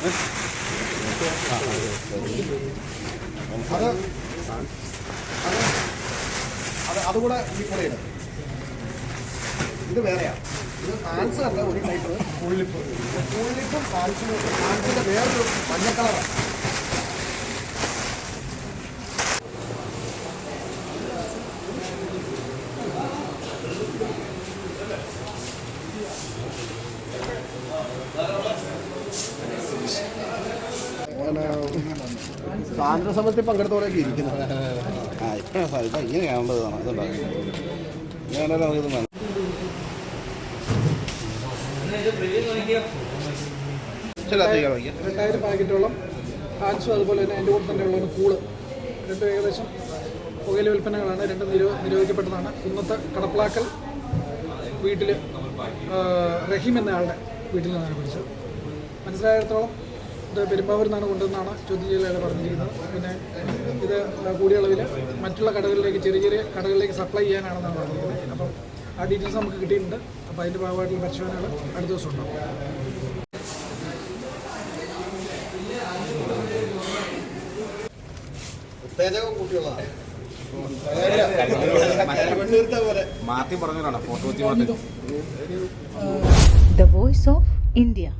അത് അത് അത് അതുകൂടെ ഈ കൂടെയിടും ഇത് വേറെയാ. ഇത് ഫാൻസ് അല്ല ഒരു ടൈപ്പ് ഉള്ളിപ്പ്. ഉള്ളിപ്പും ഫാൻസും ഫാൻസിന്റെ വേറൊരു മഞ്ഞ കളറാണ് സ്വാതന്ത്ര്യ സമരത്തിൽ പങ്കെടുത്തവരൊക്കെ ഇരിക്കുന്നത് ആ ഇപ്പം ഇപ്പം ഇങ്ങനെയാണുള്ളതാണ് അതുണ്ടാകും ഇങ്ങനെയാണല്ലോ നമുക്കിത് വേണം രണ്ടായിരം പാക്കറ്റോളം ഹാൻസും അതുപോലെ തന്നെ എന്റെ കൂടെ തന്നെ ഉള്ള കൂൾ. രണ്ടും ഏകദേശം പുകയില ഉൽപ്പന്നങ്ങളാണ് രണ്ടും നിരോ നിരോധിക്കപ്പെട്ടതാണ്. ഇന്നത്തെ കടപ്ലാക്കൽ വീട്ടിൽ റഹീം എന്നയാളുടെ വീട്ടിൽ നിന്നാണ് പിടിച്ചത്. മനസ്സിലായിടത്തോളം ഇത് പെരുമ്പാവൂരിൽ നിന്നാണ് കൊണ്ടുവന്നാണ് ചോദ്യം ചെയ്യലായിട്ട് പറഞ്ഞിരിക്കുന്നത്. പിന്നെ ഇത് കൂടിയ അളവിൽ മറ്റുള്ള കടകളിലേക്ക് ചെറിയ ചെറിയ കടകളിലേക്ക് സപ്ലൈ ചെയ്യാനാണെന്നാണ് പറഞ്ഞിരിക്കുന്നത്. അപ്പം ആ ഡീറ്റെയിൽസ് നമുക്ക് കിട്ടിയിട്ടുണ്ട്. അപ്പോൾ അതിന്റെ ഭാഗമായിട്ടുള്ള പരിശോധനകൾ അടുത്ത ദിവസം ഉണ്ടാവും. മാറ്റി പറഞ്ഞതാണ് photo The voice of India.